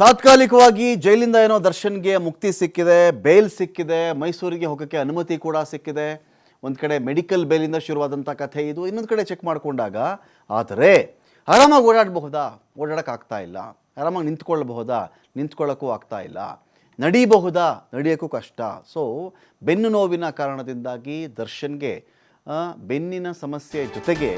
ತಾತ್ಕಾಲಿಕವಾಗಿ ಜೈಲಿಂದ ಏನೋ ದರ್ಶನ್ಗೆ ಮುಕ್ತಿ ಸಿಕ್ಕಿದೆ ಬೇಲ್ ಸಿಕ್ಕಿದೆ, ಮೈಸೂರಿಗೆ ಹೋಗೋಕ್ಕೆ ಅನುಮತಿ ಕೂಡ ಸಿಕ್ಕಿದೆ. ಒಂದು ಕಡೆ ಮೆಡಿಕಲ್ ಬೇಲಿಂದ ಶುರುವಾದಂಥ ಕಥೆ ಇದು. ಇನ್ನೊಂದು ಕಡೆ ಚೆಕ್ ಮಾಡಿಕೊಂಡಾಗ, ಆದರೆ ಆರಾಮಾಗಿ ಓಡಾಡಬಹುದಾ? ಓಡಾಡೋಕ್ಕಾಗ್ತಾ ಇಲ್ಲ. ಆರಾಮಾಗಿ ನಿಂತ್ಕೊಳ್ಳಬಹುದಾ ನಿಂತ್ಕೊಳ್ಳೋಕ್ಕೂ ಆಗ್ತಾ ಇಲ್ಲ. ನಡೀಬಹುದಾ? ನಡೆಯೋಕ್ಕೂ ಕಷ್ಟ. ಸೊ ಬೆನ್ನು ನೋವಿನ ಕಾರಣದಿಂದಾಗಿ ದರ್ಶನ್ಗೆ ಬೆನ್ನಿನ ಸಮಸ್ಯೆ ಜೊತೆಗೆ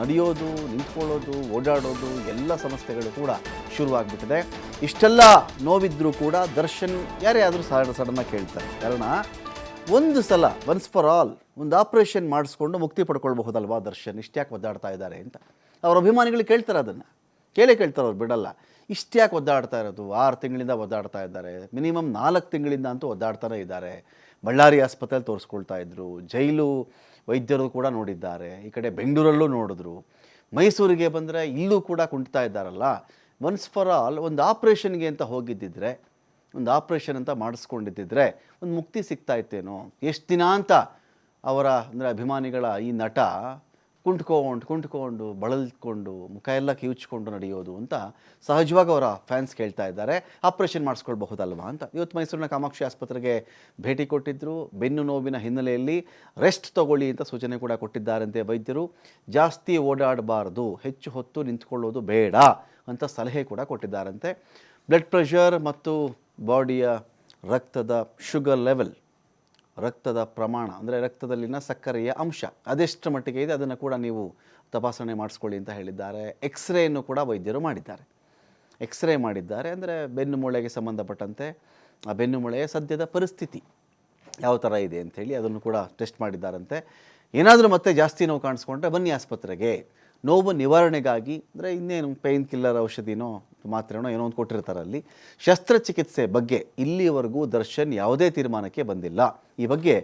ನಡೆಯೋದು, ನಿಂತ್ಕೊಳ್ಳೋದು, ಓಡಾಡೋದು ಎಲ್ಲ ಸಮಸ್ಯೆಗಳು ಕೂಡ ಶುರುವಾಗ್ಬಿಟ್ಟಿದೆ. ಇಷ್ಟೆಲ್ಲ ನೋವಿದ್ರೂ ಕೂಡ ದರ್ಶನ್ ಯಾರೇ ಆದರೂ ಸಡ ಸಡನ್ನಾಗಿ ಕೇಳ್ತಾರೆ. ಕಾರಣ, ಒಂದು ಸಲ ಒನ್ಸ್ ಫಾರ್ ಆಲ್ ಒಂದು ಆಪ್ರೇಷನ್ ಮಾಡಿಸ್ಕೊಂಡು ಮುಕ್ತಿ ಪಡ್ಕೊಳ್ಬಹುದಲ್ವಾ ದರ್ಶನ್? ಇಷ್ಟ್ಯಾಕೆ ಒದ್ದಾಡ್ತಾ ಇದ್ದಾರೆ ಅಂತ. ಅವ್ರ ಅಭಿಮಾನಿಗಳು ಕೇಳ್ತಾರೆ ಅದನ್ನು. ಕೇಳೇ ಕೇಳ್ತಾರೆ ಅವ್ರು, ಬಿಡಲ್ಲ. ಇಷ್ಟ್ಯಾಕೆ ಒದ್ದಾಡ್ತಾ ಇರೋದು, ಆರು ತಿಂಗಳಿಂದ ಒದ್ದಾಡ್ತಾ ಇದ್ದಾರೆ. ಮಿನಿಮಮ್ ನಾಲ್ಕು ತಿಂಗಳಿಂದ ಅಂತೂ ಒದ್ದಾಡ್ತಾನೆ ಇದ್ದಾರೆ. ಬಳ್ಳಾರಿ ಆಸ್ಪತ್ರೆಯಲ್ಲಿ ತೋರಿಸ್ಕೊಳ್ತಾ ಇದ್ದರು ಜೈಲು ವೈದ್ಯರು ಕೂಡ ನೋಡಿದ್ದಾರೆ, ಈ ಕಡೆ ಬೆಂಗಳೂರಲ್ಲೂ ನೋಡಿದ್ರು. ಮೈಸೂರಿಗೆ ಬಂದರೆ ಇಲ್ಲೂ ಕೂಡ ಕುಂಟ್ತಾ ಇದ್ದಾರಲ್ಲ. ಒನ್ಸ್ ಫಾರ್ ಆಲ್ ಒಂದು ಆಪ್ರೇಷನ್ಗೆ ಅಂತ ಹೋಗಿದ್ದಿದ್ರೆ, ಒಂದು ಆಪ್ರೇಷನ್ ಅಂತ ಮಾಡಿಸ್ಕೊಂಡಿದ್ದಿದ್ರೆ ಒಂದು ಮುಕ್ತಿ ಸಿಗ್ತಾ ಇತ್ತೇನೋ? ಎಷ್ಟು ದಿನ ಅಂತ ಅವರ, ಅಂದರೆ ಅಭಿಮಾನಿಗಳ ಈ ನಟ ಕುಂಟ್ಕೊಂಡು ಕುಂಟ್ಕೊಂಡು ಬಳಲ್ಕೊಂಡು, ಮುಖ ಎಲ್ಲ ಕಿವುಚ್ಕೊಂಡು ನಡೆಯೋದು ಅಂತ ಸಹಜವಾಗಿ ಅವರ ಫ್ಯಾನ್ಸ್ ಕೇಳ್ತಾ ಇದ್ದಾರೆ. ಆಪ್ರೇಷನ್ ಮಾಡಿಸ್ಕೊಳ್ಬಹುದಲ್ವಾ ಅಂತ. ಇವತ್ತು ಮೈಸೂರಿನ ಕಾಮಾಕ್ಷಿ ಆಸ್ಪತ್ರೆಗೆ ಭೇಟಿ ಕೊಟ್ಟಿದ್ದರು ಬೆನ್ನು ನೋವಿನ ಹಿನ್ನೆಲೆಯಲ್ಲಿ ರೆಸ್ಟ್ ತಗೊಳ್ಳಿ ಅಂತ ಸೂಚನೆ ಕೂಡ ಕೊಟ್ಟಿದ್ದಾರಂತೆ ವೈದ್ಯರು. ಜಾಸ್ತಿ ಓಡಾಡಬಾರ್ದು, ಹೆಚ್ಚು ಹೊತ್ತು ನಿಂತ್ಕೊಳ್ಳೋದು ಬೇಡ ಅಂತ ಸಲಹೆ ಕೂಡ ಕೊಟ್ಟಿದ್ದಾರಂತೆ. ಬ್ಲಡ್ ಪ್ರೆಷರ್ ಮತ್ತು ಬಾಡಿಯ ರಕ್ತದ ಶುಗರ್ ಲೆವೆಲ್ ರಕ್ತದ ಪ್ರಮಾಣ, ಅಂದರೆ ರಕ್ತದಲ್ಲಿನ ಸಕ್ಕರೆಯ ಅಂಶ ಅದೆಷ್ಟು ಮಟ್ಟಿಗೆ ಇದೆ, ಅದನ್ನು ಕೂಡ ನೀವು ತಪಾಸಣೆ ಮಾಡಿಸ್ಕೊಳ್ಳಿ ಅಂತ ಹೇಳಿದ್ದಾರೆ. ಎಕ್ಸ್ರೇಯನ್ನು ಕೂಡ ವೈದ್ಯರು ಮಾಡಿದ್ದಾರೆ. ಎಕ್ಸ್ರೇ ಮಾಡಿದ್ದಾರೆ ಅಂದರೆ ಬೆನ್ನು ಮೂಳೆಗೆ ಸಂಬಂಧಪಟ್ಟಂತೆ, ಆ ಬೆನ್ನು ಮೂಳೆಯ ಸದ್ಯದ ಪರಿಸ್ಥಿತಿ ಯಾವ ಥರ ಇದೆ ಅಂಥೇಳಿ ಅದನ್ನು ಕೂಡ ಟೆಸ್ಟ್ ಮಾಡಿದ್ದಾರಂತೆ. ಏನಾದರೂ ಮತ್ತೆ ಜಾಸ್ತಿ ನೋವು ಕಾಣಿಸ್ಕೊಂಡ್ರೆ ಬನ್ನಿ ಆಸ್ಪತ್ರೆಗೆ. ನೋವು ನಿವಾರಣೆಗಾಗಿ, ಅಂದರೆ ಇನ್ನೇನು ಪೇಯ್ನ್ ಕಿಲ್ಲರ್ ಔಷಧಿನೋ ಮಾತ್ರೆನೋ ಏನೋ ಒಂದು ಕೊಟ್ಟಿರ್ತಾರೆ ಅಲ್ಲಿ. ಶಸ್ತ್ರಚಿಕಿತ್ಸೆ ಬಗ್ಗೆ ಇಲ್ಲಿವರೆಗೂ ದರ್ಶನ್ ಯಾವುದೇ ತೀರ್ಮಾನಕ್ಕೆ ಬಂದಿಲ್ಲ. ಈ ಬಗ್ಗೆ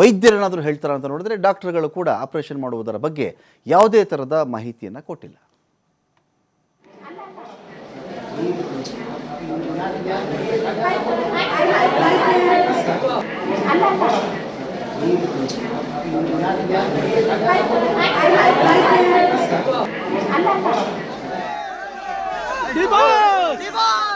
ವೈದ್ಯರೇನಾದರೂ ಹೇಳ್ತಾರ ಅಂತ ನೋಡಿದ್ರೆ ಡಾಕ್ಟರ್ಗಳು ಕೂಡ ಆಪರೇಷನ್ ಮಾಡುವುದರ ಬಗ್ಗೆ ಯಾವುದೇ ಥರದ ಮಾಹಿತಿಯನ್ನು ಕೊಟ್ಟಿಲ್ಲ. ಅಲ್ಲ 리버스! 리버스!